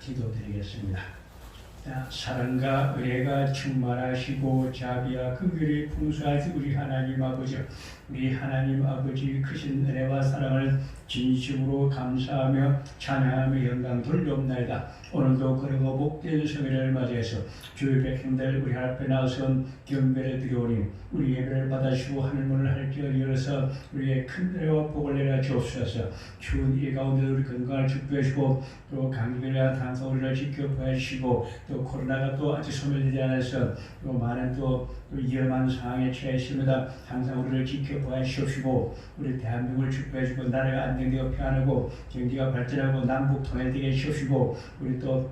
기도드리겠습니다. 자, 사랑과 의뢰가 충만하시고 자비와 긍휼이 풍수하시 우리 하나님 아버지 우리 하나님 아버지 크신 은혜와 사랑을 진심으로 감사하며 찬양하며 영광 돌려옵나이다. 오늘도 그리고 복된 성일을 맞이해서 주의 백성들 우리 앞에 나선 경배를 드리오니 우리 예배를 받아주시고 하늘문을 할지어 열어서 우리의 큰 은혜와 복을 내려 주옵소서 추운 이 가운데 우리 건강을 축복해 주시고 또 감기나 당사 우리를 지켜봐 주시고 또 코로나가 또 아직 소멸되지 않아서 또 많은 또 위험한 상황에 처해 있습니다. 항상 우리를 지켜봐 주시옵시고 우리 대한민국을 축복해 주고 나라가 안정되고 평안하고 경제가 발전하고 남북 통일되게 해주시고 우리 또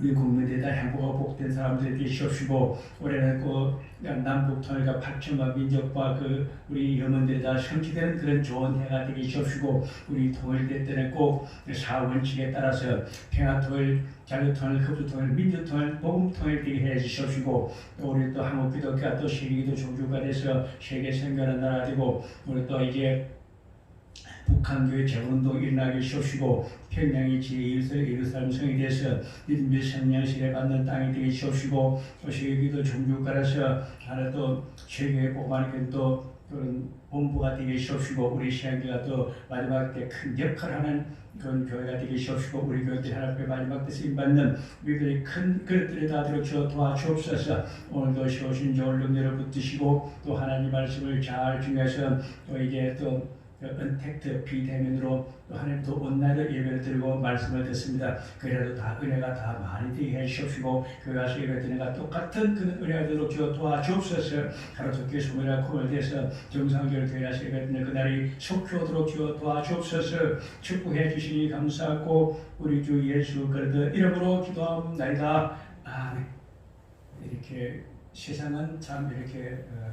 우리 국민들이 다 행복하고 복된 사람들이 되시옵시고 올해는 그 남북 통일과 8천만 민족과 그 우리 염원들이 다 성취되는 그런 좋은 해가 되게 해주시고 우리 때는 꼭 사원칙에 따라서 평화 통일, 자유 통일, 흡수 통일, 민주 통일, 복음 통일 되게 해 주시옵시고 또 우리 또 한국 기독교가 또 세계기도 종주가 돼서 세계 생겨난 나라 되고 우리 또 이제 북한교회 재운동 일어나게 하시옵시고 평양이 제1세 예루살렘 성이 돼서 믿음의 성령시에 받는 땅이 되게 하시옵시고 또 세계기도 종교가라서 하나 또 세계에 복음하는 또 그런 본부가 되게 하시옵시고 우리 시향교가 또 마지막 때 큰 역할을 하는 그런 교회가 되게 하시옵시고 우리 교회들이 하나님의 마지막 때 쓰임받는 우리들의 큰 그릇들에 다 들어 주어 도와주옵소서. 오늘도 쉬우신 좋은 능력을 붙드시고 또 하나님 말씀을 잘 중요해서 또 이제 또 은택트 비대면으로 또 하나님 또 온날을 예배를 드리고 말씀을 듣습니다. 그래도 다 은혜가 다 많이 되게 해주시고 그 가서 예배 드리가 똑같은 그 은혜가 되도록 도와주옵소서 소멸과 콤을 대해서 정상교를 교회하서 예배 드리는 그날이 속히 오도록 주어 도와주옵소서 축복해 주시니 감사하고 우리 주 예수 그리스도 이름으로 기도합니다. 아멘 이렇게 세상은 참 이렇게 어,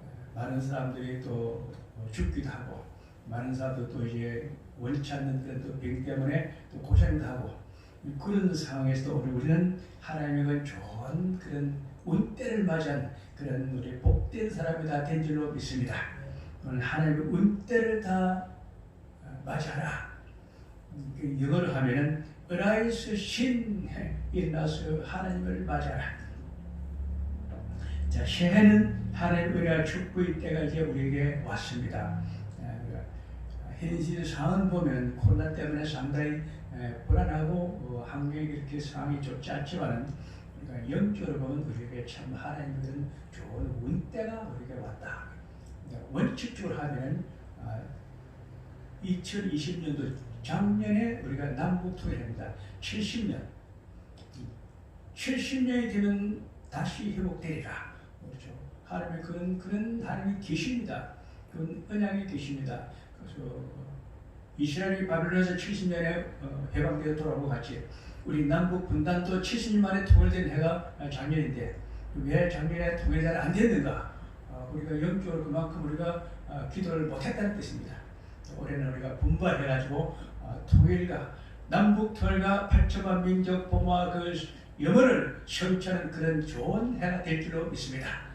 어, 많은 사람들이 또 어, 죽기도 하고 많은 사람도 또 이제 원치 않는 그런 또병 때문에 또 고생도 하고 그런 상황에서 우리 우리는 하나님의 좋은 그런 운때를 맞이한 그런 우리 복된 사람이 다 된 줄로 믿습니다. 오늘 하나님의 운때를 다 어, 맞이하라. 그 영어로 하면은 Arise 신 일어나서 하나님을 맞이하라. 자, 하나님 은혜와 축복의 때가 이제 우리에게 왔습니다. 현실 상황 보면 코로나 때문에 상당히 불안하고 어, 한국에 그렇게 상황이 좋지 않지만 우리가 영적으로 보면 우리에게 참 하나님은 좋은 운때가 우리에게 왔다. 원칙적으로 하면 2020년도 작년에 우리가 남북 통일합니다. 70년. 70년이 되면 다시 회복되리라. 하나님의 그런 그런 하나님이 계십니다. 그런 언약이 계십니다. 그래서 이스라엘이 바벨론에서 70년에 어, 해방되어 돌아오고 같이 우리 남북 분단도 70년 만에 통일된 해가 작년인데 왜 작년에 통일이 잘 안 됐는가? 어, 우리가 영적으로 그만큼 우리가 어, 기도를 못했다는 뜻입니다. 올해는 우리가 분발해가지고 통일과 남북 통일과 8천만 민족 보호와 그 영혼을 성취하는 그런 좋은 해가 될 줄로 믿습니다.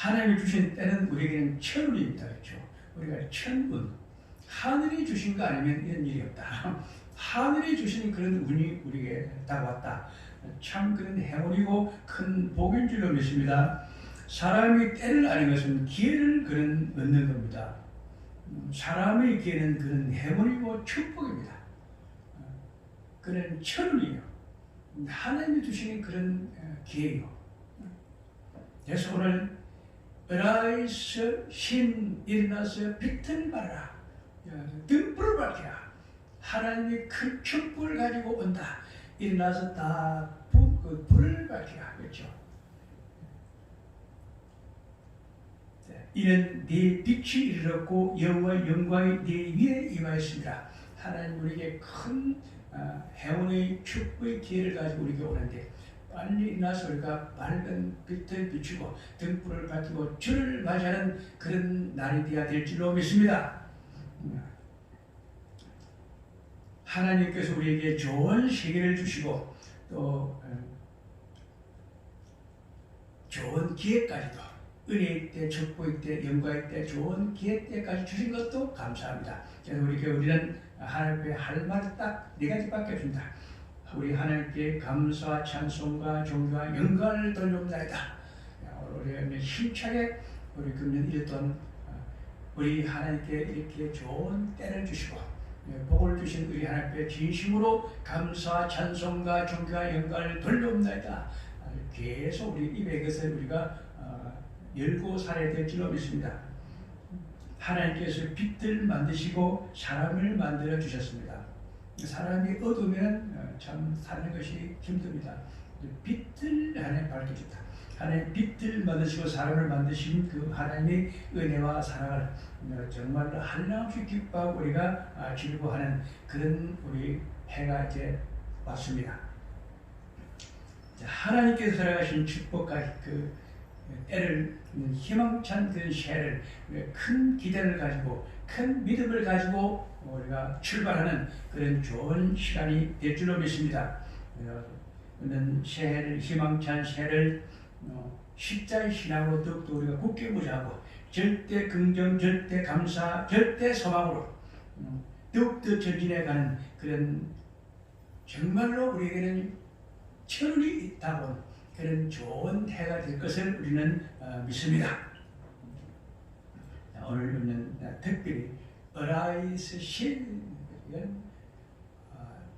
하나님이 주신 때는 우리에게는 천운입니다. 그렇죠? 우리가 천운. 하늘이 주신 거 아니면 이런 일이 없다. 하늘이 주신 그런 운이 우리에게 다 왔다. 참 그런 행운이고 큰 복인 줄로 믿습니다. 사람이 때를 아는 것은 기회를 그런 얻는 겁니다. 사람의 기회는 그런 행운이고 축복입니다. 그런 천운이에요. 하나님이 주시는 그런 기회예요. 그래서 오늘 라이스 신 일어나서 빛을 발라. 등불을 밝히라. 하나님이 큰 축복을 가지고 온다. 일어나서 다 부, 그 불을 밝히라. 그렇죠? 이는 네 빛이 이르렀고 여호와 영광이 네 위에 임하였습니다. 하나님 우리에게 큰 어, 행운의 축복의 기회를 가지고 우리에게 오는데 빨리 일어나서 우리가 밝은 빛을 비추고 등불을 밝히고 주를 맞이하는 그런 날이 되어야 될 줄로 믿습니다. 하나님께서 우리에게 좋은 세계를 주시고 또 어, 좋은 기회까지도 은혜의 때, 축복의 때, 영광의 때, 좋은 기회 때까지 주신 것도 감사합니다. 그래서 우리 교회 우리는 하나님께 할말딱네 가지밖에 없습니다. 우리 하나님께 감사와 찬송과 존경과 영광을 돌려옵나이다. 우리 힘차게 우리 금년 1년 동안 우리 하나님께 이렇게 좋은 때를 주시고 예, 복을 주신 우리 하나님께 진심으로 감사, 찬송과 존경과 영광을 돌려옵나이다. 계속 우리 입에 것을 우리가 어, 열고 살아야 될 줄로 믿습니다. 하나님께서 빛을 만드시고 사람을 만들어 주셨습니다. 사람이 어두면 어, 참 사는 것이 힘듭니다. 빛을 하나님 밝혀준다. 하나님 빛을 만드시고 사람을 만드신 그 하나님의 은혜와 사랑을 어, 정말로 한량없이 기뻐하고 우리가 아, 즐거워하는 그런 우리 해가 이제 왔습니다. 하나님께서 살아가신 축복과 그 때를 희망찬 그 새를 큰 기대를 가지고 큰 믿음을 가지고 우리가 출발하는 그런 좋은 시간이 될 줄로 믿습니다. 오는 새해를 희망찬 새를 어, 십자의 신앙으로 더욱더 우리가 굳게 무장하고 절대 긍정, 절대 감사, 절대 소망으로 어, 더욱더 전진해가는 그런 정말로 우리에게는 철이 있다고 그런 좋은 해가 될 것을 우리는 어, 믿습니다. 오늘 우리는 특별히 어라이스 신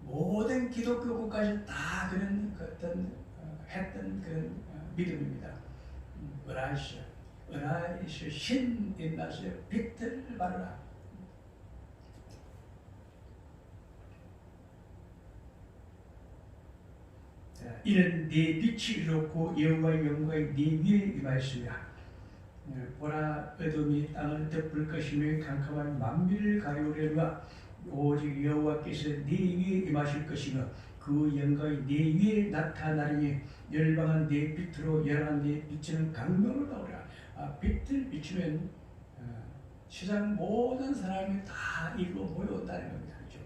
모든 기독교 국가에서 다 그런 어떤 어, 했던 그런 어, 믿음입니다. 어라이스 어라이스 신 인 나서 빛을 발라 이는 네 빛이 이렇고 여호와의 영광이 네 위에 임하였습니다. 네, 보라 어둠이 땅을 덮을 것이며 캄캄한 만밀 가요리와 오직 여호와께서 네 위에 임하실 것이며 그 영광이 네 위에 나타나리니 열방한 네 빛으로 열한 네 빛은 강명을 나오라. 아, 빛을 비추면 어, 세상 모든 사람이 다 일로 모여온다는 겁니다. 그렇죠?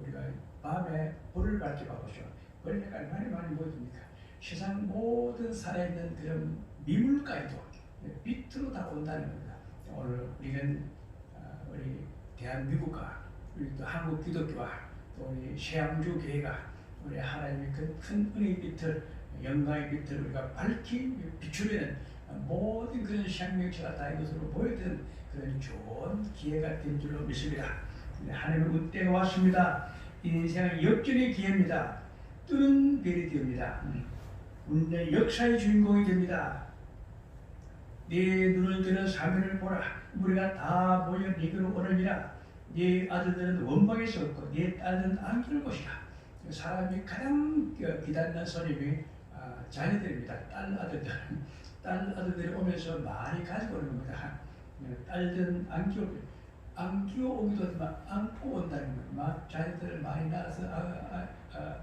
우리가 밤에 불을 밝게 봐보죠. 벌레가 얼마나 많이 모입니까? 세상 모든 살아있는 그런 미물까지도 빛으로 다 온다는 겁니다. 오늘 우리는 어, 우리 대한민국과 우리 또 한국 기독교와 또 우리 세양주 교회가 우리 하나님의 큰 은혜의 빛을 영광의 빛을 우리가 밝히 비추면 모든 그런 생명체가 다 이것으로 모여든 그런 좋은 기회가 된 줄로 믿습니다. 하나님의 은때가 왔습니다. 인생은 역전의 기회입니다. 뜨는 별이 되옵니다. 운의 역사의 주인공이 됩니다. 네 눈을 뜨는 사면을 보라. 우리가 다 모여 네게로 오느니라. 네 아들들은 원방에서 없고 네 딸은 안길 것이라. 사람이 가장 기다리는 손님이 아, 자녀들입니다. 딸 아들들. 딸 아들들이 오면서 많이 가지고 오는 겁니다. 딸들은 안기 안기어 오기도 막 안고 온다는 거예요. 막 자녀들을 많이 낳아서 아, 아, 아,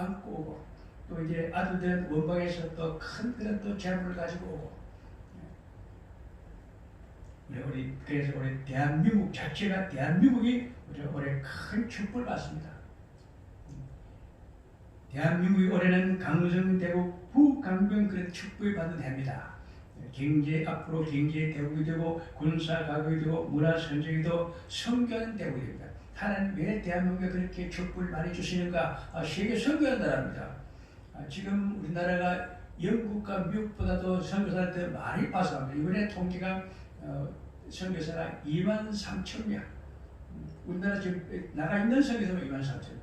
안고 오고 또 이제 아들들은 원방에서 또 큰 그런 또 재물을 가지고 오고 네, 우리 그래서 우리 대한민국 자체가 대한민국이 우리 올해 큰 축복을 받습니다. 대한민국이 올해는 강성되고 북강변 그런 축복을 받는 해입니다. 경제 앞으로 경제 대국이 되고 군사 가국이 되고 문화 선정이 되고 성교하는 대국이 됩니다. 하나님 왜 대한민국에 그렇게 축복을 많이 주시는가? 아, 세계 선교한 나라입니다. 아, 지금 우리나라가 영국과 미국보다도 선교사를 더 많이 파송합니다. 이번에 통계가 어, 선교사가 2만 3천 명. 우리나라 지금 나가 있는 선교사가 2만 3천 명.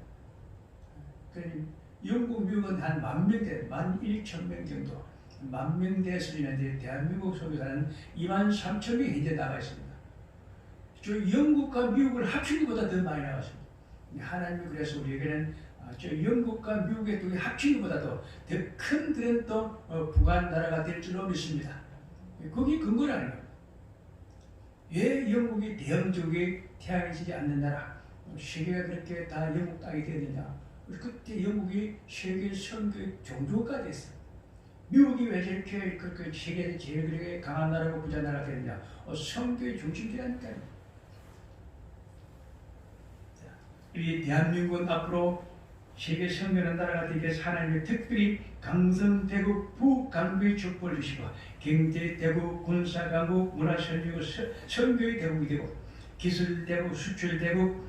그러니 영국, 미국은 한 만 명대, 만 1천 명 정도. 만 명대 수준인데 대한민국 선교사는 2만 3천 명이 현재 나가 있습니다. 저 영국과 미국을 합친 것보다 더 많이 나왔습니다. 하나님이 그래서 우리에게는 아, 저 영국과 미국의 둘이 합친 것보다도 더 큰 그런 또 어, 부관 나라가 될 줄로 믿습니다. 거기 근거라는 겁니다. 왜 영국이 대형적이 태양이지지 않는 나라, 세계가 그렇게 다 영국 땅이 되느냐? 그때 영국이 세계 선교 종주가 됐어요. 미국이 왜 저렇게 그렇게 세계에서 제일 그렇게 강한 나라고 부자 나라가 되느냐? 어, 선교의 중심지라니까요. 이 대한민국은 앞으로 세계 성전한 나라가 되게 하나님의 특별히 강성대국 북강국의 축복을 주시고 경제대국, 군사강국, 문화선교국, 선교의 대국이 되고 기술대국, 수출대국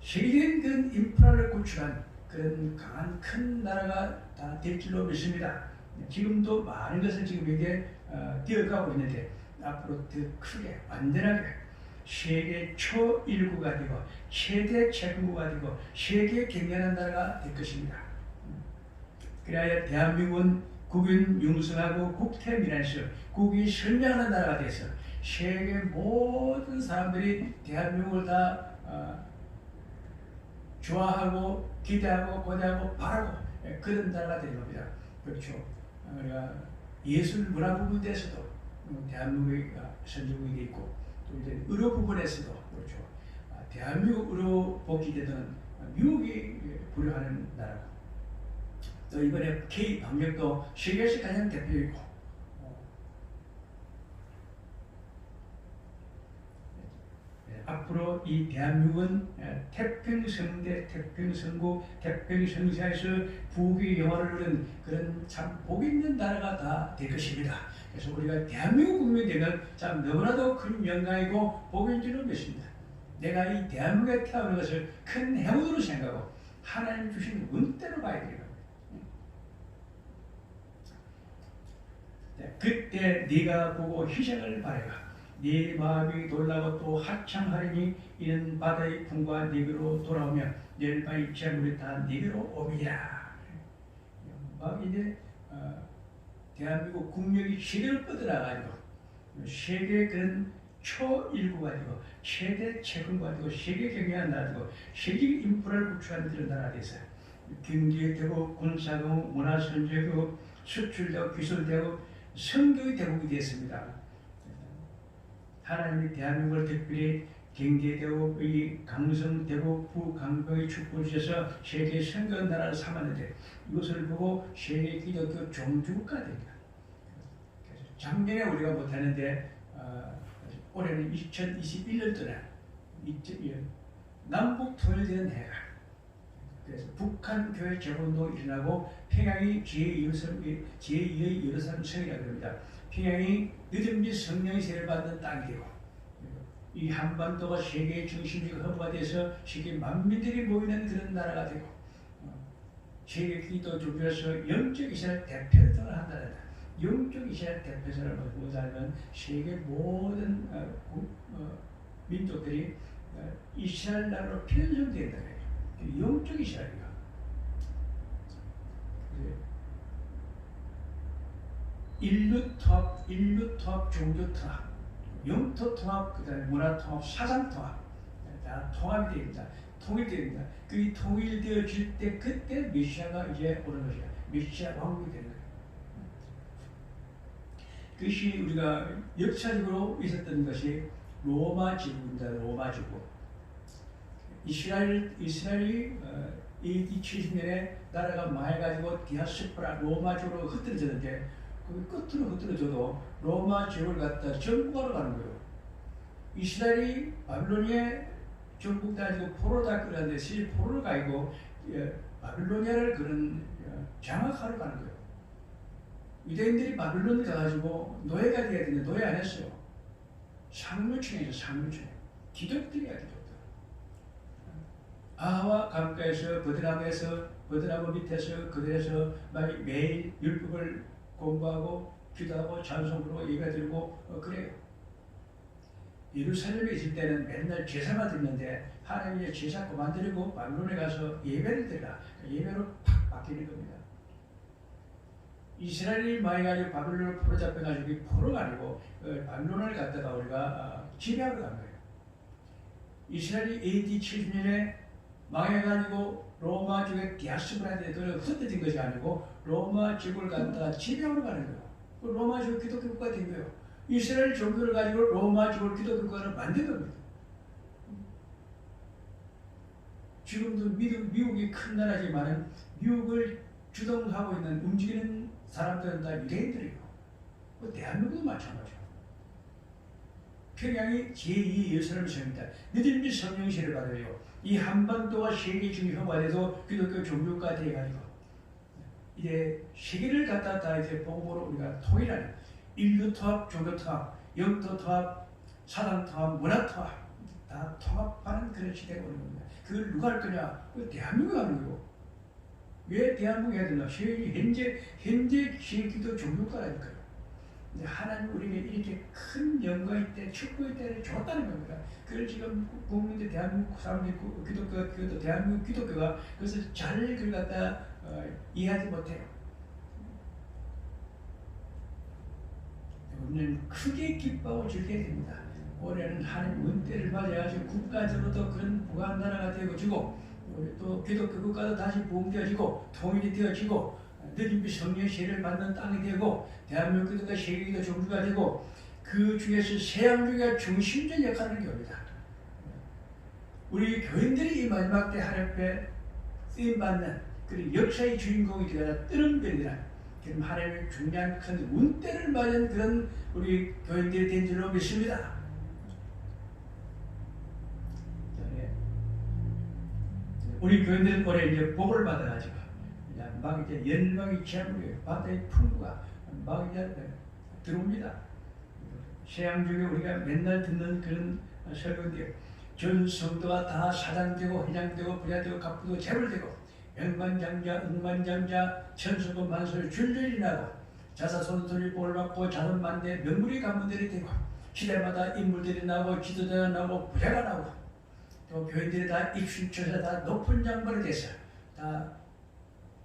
세계적인 인프라를 구축한 그런 강한 큰 나라가 다될 줄로 믿습니다. 지금도 많은 것을 지금 이게 어, 뛰어가고 있는데 앞으로 더 크게 완전하게 세계 초일구가 되고 최대 최근구가 되고 세계 경연한 나라가 될 것입니다. 그래야 대한민국은 국인 융성하고 국태민안에서 국이 선량한 나라가 돼서 세계 모든 사람들이 대한민국을 다 어, 좋아하고 기대하고 고대하고 바라고 그런 나라가 되는 겁니다. 그렇죠. 우리가 예술 문화 부분에서도 대한민국이 선진국이 있고 또 이제 의료 부분에서도 그렇죠. 아, 대한민국 의료 복지되는 미국이 부여하는 나라고 또 이번에 K 방역도 세계에서 가장 대표이고 앞으로 이 대한민국은 태평성대, 태평성국, 태평성사에서 부귀 영화를 누린 그런 참 복 있는 나라가 다 될 것입니다. 그래서 우리가 대한민국 국민이 되면 참 너무나도 큰 영광이고 복인 줄로 믿습니다. 내가 이 대한민국에 태어난 것을 큰 행운으로 생각하고 하나님 주신 은대로 봐야 겁니다. 그때 네가 보고 희생을 바래라. 네 마음이 놀라고 또 하창하리니 이는 바다의 풍과 네게로 돌아오며 열방의 재물이 다 네게로 오미라. 이제 어, 대한민국 국력이 세계를 뻗어나가지고 세계 그런 초일구가 되고 최대 최근과 되고 세계 나라 되고 세계 인프라를 구축하는 그런 나라 돼서 경제 되고 군사되고 문화선제되고 수출되고 기술되고 성교의 대국이 되었습니다. 하나님이 대한민국을 특별히 경제대국의 강성대국 부강병의 축복을 주셔서 세계 선거 나라를 삼았는데 이것을 보고 세계 기독교 종주국가 됩니다. 작년에 우리가 못하는데 어, 올해는 2021년도에 남북 통일되는 해가 그래서 북한 교회 재건도 일어나고 평양이 제2의 제2의 예루살렘 성이라고 합니다. 평양이 늦은빛 성령의 세를 받는 땅이 되고 이 한반도가 세계의 중심지가 허브가 돼서 세계 만민들이 모이는 그런 나라가 되고 어, 세계 기도 조교에서 영적 이스라엘 대표를 한다는 영적 이스라엘 대표자를 보자면 세계 모든 어, 어, 민족들이 이스라엘 나라로 편성된다. 영적 이스라엘이가 인류 통합, 인류 통합, 종교 통합, 영토 통합, 그 다음에 문화 통합, 사상 통합 다 통합이 됩니다. 통일됩니다. 그 통일되어질 때 그때 메시아가 이제 오는 것이야. 메시아 왕국이 되는. 그것이 우리가 역사적으로 있었던 것이 로마 제국입니다. 로마 제국. 이스라엘 이스라엘이 어, AD 70년에 나라가 망해가지고 디아스포라 로마적으로 흩어졌는데 그 끝으로 흩어져도 로마 지역을 갖다 정복하러 가는 거예요. 이스라엘이 바빌로니아 정복 다니고 포로다 그러는데 실 포로를 가고 예, 바빌로니아를 그런 어, 장악하러 가는 거예요. 유대인들이 바빌론을 가가지고 노예가 돼야 되는데 노예 안 했어요. 상류층에서 상류층. 기독들이야 기독들. 아와 강가에서 버드나무에서 버드나무 밑에서 그들에서 매일 율법을 공부하고 기도하고 찬송 부르고 예배 드리고 어, 그래요. 예루살렘에 있을 때는 맨날 제사만 드리는데 하나님이 제사 그만 드리고 바빌론에 가서 예배를 드리라. 예배로 팍 바뀌는 겁니다. 이스라엘이 많이 가지고 바빌론을 포로잡혀가지고 포로가 아니고 어, 바빌론을 갖다가 우리가 어, 지배하러 간 거예요. 이스라엘이 AD 70년에 망해가지고 로마 쪽에 디아스포라한테 흩어진 것이 아니고 로마 지구를 갖다가 지배하러 가는 거예요. 그 로마 지구 기독교 국가 된 거예요. 이스라엘 종교를 가지고 로마 지구 기독교 국가를 만든 겁니다. 지금도 미국, 미국이 큰 나라지만 미국을 주동하고 있는 움직이는 사람들은 다 유대인들이에요. 그 대한민국도 마찬가지예요. 평양이 제2 예루살렘 성입니다. 늦은비 성령세를 받아요. 이 한반도가 세계 중심화가 돼서 기독교 종교가 돼가지고 이제 세계를 갖다 다 이제 복음으로 우리가 통일하는 인류 통합, 종교 통합, 영토 통합, 사상 통합, 문화 통합 다 통합하는 그런 시대가 오는 겁니다. 그걸 누가 할 거냐? 그 대한민국이 하는 거고. 왜 대한민국이 해야 되나? 현재 현재 세계도 종교가라니까요. 근데 하나님 우리에게 이렇게 큰 영광의 때, 축복의 때를 줬다는 겁니다. 그걸 지금 국민들 대한민국 사람들이 기독교, 기독교, 대한민국 기독교가 그래서 잘 그걸 갖다 어, 이해하지 못해요. 우리는 크게 기뻐하고 즐게 됩니다. 올해는 하나님 은혜를 맞아가지고 국가적으로도 그런 부한 나라가 되어지고 우리 또 기독교 국가도 다시 부흥되어지고 통일이 되어지고 느림비 성령 세를 받는 땅이 되고 대한민국 기독교 세계기도 종주가 되고 그 중에서 세양교가 중심적 역할을 합니다. 우리 교인들이 이 마지막 때 하나님께 쓰임받는 그런 역사의 주인공이 되어라 뜨는 별이라 그럼 하나님의 중요한 큰 운대를 맞은 그런 우리 교인들이 된 줄로 믿습니다. 우리 교인들은 올해 이제 복을 받아가지고 막 이제 열망이 채무려 바다의 풍부가 막 이제 들어옵니다. 세양 중에 우리가 맨날 듣는 그런 설교인데 전 성도가 다 사장되고 회장되고 부자되고 갑부도 재벌되고 백만장자 억만장자 천수고 만소를 줄줄이 나고 자사손손이 복을 받고 자손만대 명물이 가문들이 되고 시대마다 인물들이 나고 지도자가 나고 부자가 나고 또 교인들이 다 입신처에서 다 높은 장벌이 돼서 다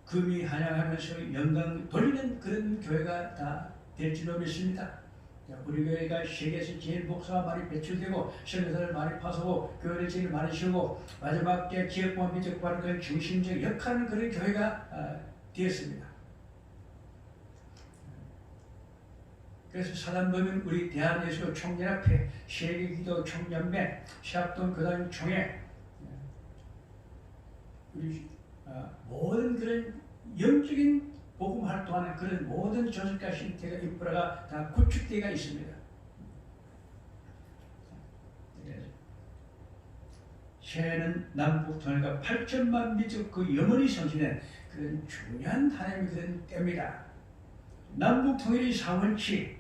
금이 한양하면서 영광 돌리는 그런 교회가 다 될 줄로 믿습니다. 우리 교회가 세계에서 제일 목사가 많이 배출되고 선교사를 많이 파서고 교회를 제일 많이 세우고 마지막 때 지역보험 비적과는 그 중심적 역할을 그런 교회가 어, 되었습니다. 그래서 사단법인 우리 대한예수 총연합회, 세계기도 총연맹, 시합동 교단 총회 우리 어, 모든 그런 영적인 복음 활동하는 그런 모든 조직과 신태가 인프라가 다 구축되어 있습니다. 새해는 남북 통일과 8천만 민족 그 영원히 성신의 그런 중요한 하나님의 그런 때입니다. 남북 통일이 사원치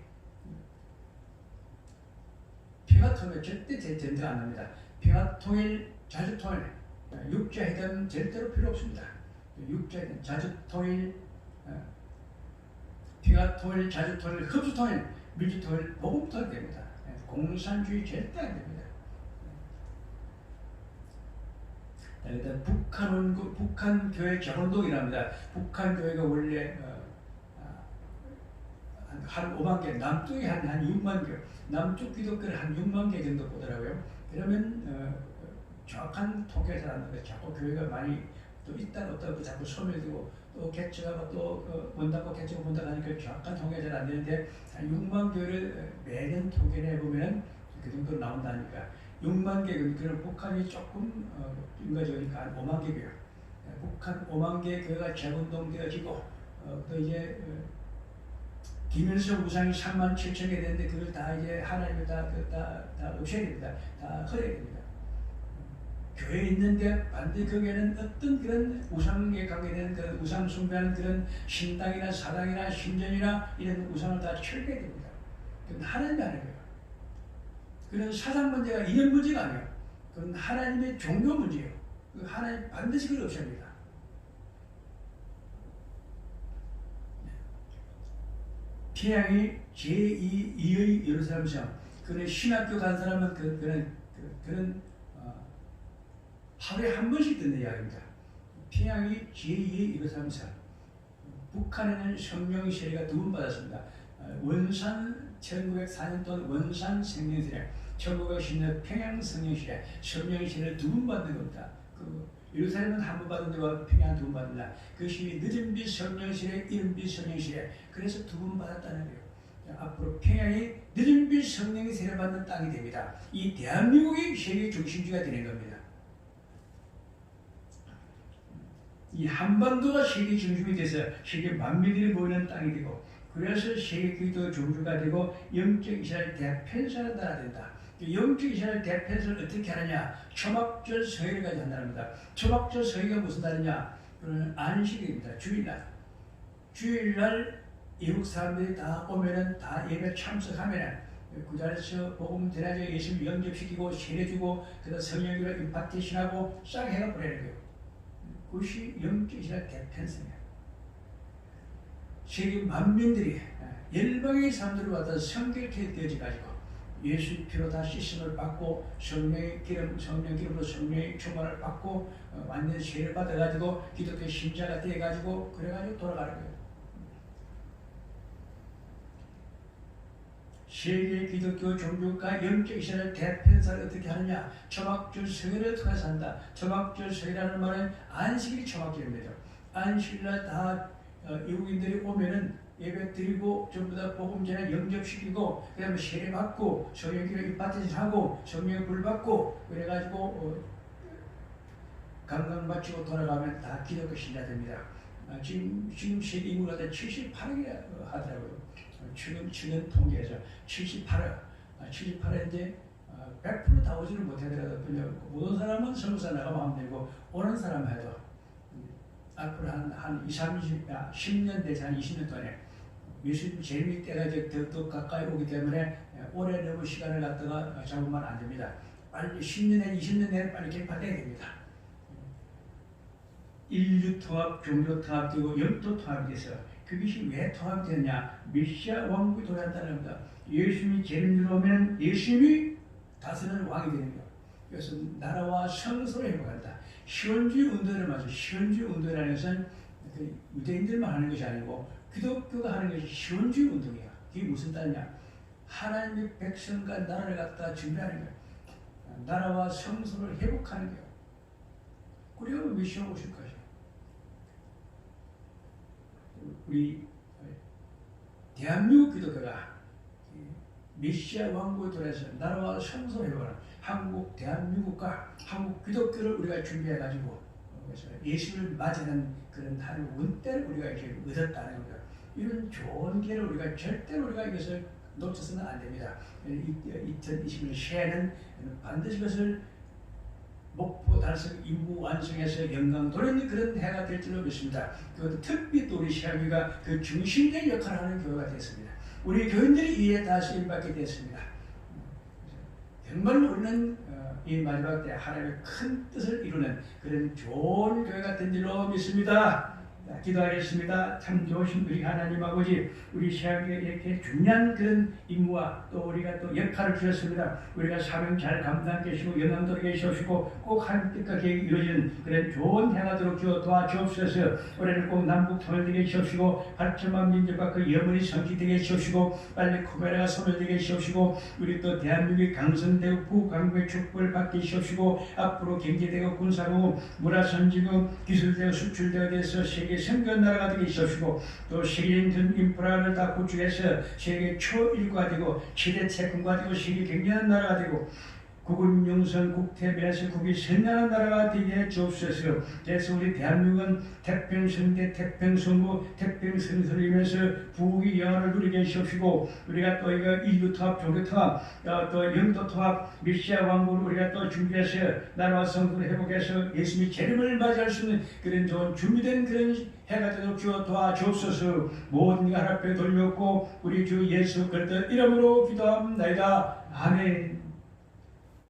평화 통일 절대 전쟁 안 합니다. 평화 통일, 자주 통일, 육자 회담 절대로 필요 없습니다. 육자 회담, 자주 통일, 평화 통일, 자주 통일, 흡수 통일, 민주 통일, 복음 통일 됩니다. 공산주의 절대 안 됩니다. 일단 북한 원구, 북한 교회 결혼동이랍니다. 북한 교회가 원래 어, 한 5만 개, 남쪽에 한, 한 6만 개, 남쪽 기독교를 한 6만 개 정도 보더라고요. 그러면 어, 정확한 통계를 잘안는데 자꾸 교회가 많이 또 있다 없다 고 자꾸 소멸되고 또 개척하고 또 어, 본다고 개척 본다 하니까 정확한 통계가 잘 안 되는데 한 6만 교회를 매년 통계내 보면 그 정도 나온다니까 6만 개 그럼 북한이 조금 어, 인가적이니까 한 5만 개 교회 북한 5만 개 교회가 재운동되어지고 어, 또 이제 어, 김일성 우상이 3만 7천 개 되는데 그걸 다 이제 하나님이 다, 그, 다, 다 없애야 됩니다. 다 헐어야 됩니다. 교회에 있는데 반대 거기에는 어떤 그런 우상에 관계되는 그런 우상 숭배하는 그런 신당이나 사당이나 신전이나 이런 우상을 다 철거해야 됩니다. 그건 하나님이 거예요. 그런 사상 문제가 이런 문제가 아니에요. 그건 하나님의 종교 문제예요. 그 하나님 반드시 그걸 없애야 합니다. 태양이 제2의 예루살렘 성. 그런 신학교 간 사람은 그, 그런, 그, 어, 하루에 한 번씩 듣는 이야기입니다. 태양이 제2의 예루살렘 성. 북한에는 성령 세례가 두 번 받았습니다. 어, 원산 1904년 동 원산 성령세례, 1910년 평양 성령 세례, 성령 세례를 두 번 받는 겁니다. 그 예루살렘은 한 번 받은 데와 평양 두 번 받는다. 그것이 늦은 빛 성령시래, 이른 빛 성령시래. 그래서 두 번 받았다는 거예요. 앞으로 평양이 늦은 빛 성령의 세례 받는 땅이 됩니다. 이 대한민국이 세계 중심지가 되는 겁니다. 이 한반도가 세계 중심이 돼서 세계 만민들이 모이는 땅이 되고 그 그래서 세계 기도 종주가 되고 영적 이스라엘 대편사가 나야 된다. 영적 이스라엘 대편사를 어떻게 하느냐? 초막절 서회를 한다입니다. 초막절 서회가 무슨 날이냐? 그는 안식입니다. 주일날. 주일날 외국 사람들이 다 오면은 다 예배 참석하면은 그 자리에서 복음 전하자 예수를 영접시키고 세례주고 그다음 성령으로 임파티션하고 싹 해가 보내는 거예요. 그것이 영적 이스라엘 대편성이에요. 세계 만민들이 열방의 사람들을 갖다 성결케 되어지 가지고 예수 피로 다 씻음을 받고 성령의 기름, 성령 기름으로 성령의 충만을 받고 어, 완전 세례를 받아 가지고 기독교 신자가 되어 가지고 그래 가지고 돌아가는 거예요. 세계 기독교 종교가 영적 이스라엘 대편사를 어떻게 하느냐? 초막절 성회를 어떻게 산다? 초막절 성회라는 말은 안식일이 초막절입니다. 안식일날 다 어, 외국인들이 오면은 예배 드리고 전부 다 복음 전에 영접시키고 그 다음에 세례 받고 성령기로 입바티스 하고 성령 불 받고 그래가지고 어, 강강 마치고 돌아가면 다 기독교 신자 됩니다. 아, 지금 지금 세계 인구가 78억이 하더라고요. 어, 최근 최근 통계에서 78억, 78억인데 100%다 오지를 못하더라도 그냥 모든 사람은 성사 나가면 하면 되고 오는 사람 해도 앞으로 한, 한 2, 30, 아, 10년 되지 한 20년 동안에 예수님 재미 때가 이제 더, 더 가까이 오기 때문에 오래 너무 시간을 갖다가 잡으면 안 됩니다. 빨리 10년에 20년 내에 빨리 개판돼야 됩니다. 인류 통합, 종교 통합되고 영토 통합이 돼서 그것이 왜 통합되느냐? 메시아 왕국이 돌아간다는 겁니다. 예수님이 재림 들어오면 예수님이 다스리는 왕이 되는 거예요. 그래서 나라와 성소를 회복한다. 시원주의 운동을 맞아. 시원주의 운동이라는 것은 그 유대인들만 하는 것이 아니고 기독교가 하는 것이 시원주의 운동이야. 그게 무슨 뜻이냐? 하나님의 백성과 나라를 갖다 준비하는 거야. 나라와 성소를 회복하는 거야. 그리고 미션 오실 것이야. 우리 대한민국 기독교가 메시아 왕국에 들어서 나라와 회복하는 한국 대한민국과 한국 기독교를 우리가 준비해 가지고 그래서 예수를 맞이하는 그런 하루 운때를 우리가 이렇게 얻었다는 거예요. 이런 좋은 기회를 우리가 절대로 우리가 이것을 놓쳐서는 안 됩니다. 2021년 새해는 반드시 그것을 목표 달성 임무 완성해서 영광 돌리는 그런 해가 될 줄로 믿습니다. 그 특히 또 우리 시아미가 그 중심된 역할을 하는 교회가 됐습니다. 우리 교인들이 이에 다시 임받게 됐습니다. 정말로 우리는 어, 이 마지막 때 하나님의 큰 뜻을 이루는 그런 좋은 교회가 된 줄로 믿습니다. 기도하겠습니다. 참 좋으신 우리 하나님 아버지, 우리 시학에 이렇게 중요한 그런 임무와 또 우리가 또 역할을 주셨습니다. 우리가 사명 잘 감당하게 시고 영광도 계시옵시고 꼭 하나님 뜻과 계획이 이루어지는 그런 좋은 해가 되도록 주어 도와주옵소서. 올해는 꼭 남북 통일되게 하시옵시고 8천만 민족과 그 영원히 성취되게 하시옵시고 빨리 코메라가 소멸되게 하시옵시고 우리 또 대한민국이 강성되고 구강국의 축복을 받게 하시옵시고 앞으로 경제되고 군사고 문화선지고 기술되고 수출되고 돼서 세계 성전 나라가 되게 있으시고 또 세계적인 인프라를 다 구축해서 세계 초일과 되고 시대 채권과 되고 세계 경제한 나라가 되고 국은 용선 국태배에서 국이 선량한 나라가 되게 해 주옵소서. 그래서 우리 대한민국은 태평성대 태평성부 태평성서를 이면서 부국이 영화를 누리게 해주시고 우리가 또 이거 인류통합 종교통합 또 영도통합 미시아 왕국을 우리가 또 준비해서 나라와 성도를 회복해서 예수님이 재림을 맞이할 수 있는 그런 좋은 준비된 그런 해가 되도록 주어 도와주옵소서 모든 것 하나님께 돌렸고 우리 주 예수 그리스도 이름으로 기도합니다. 아멘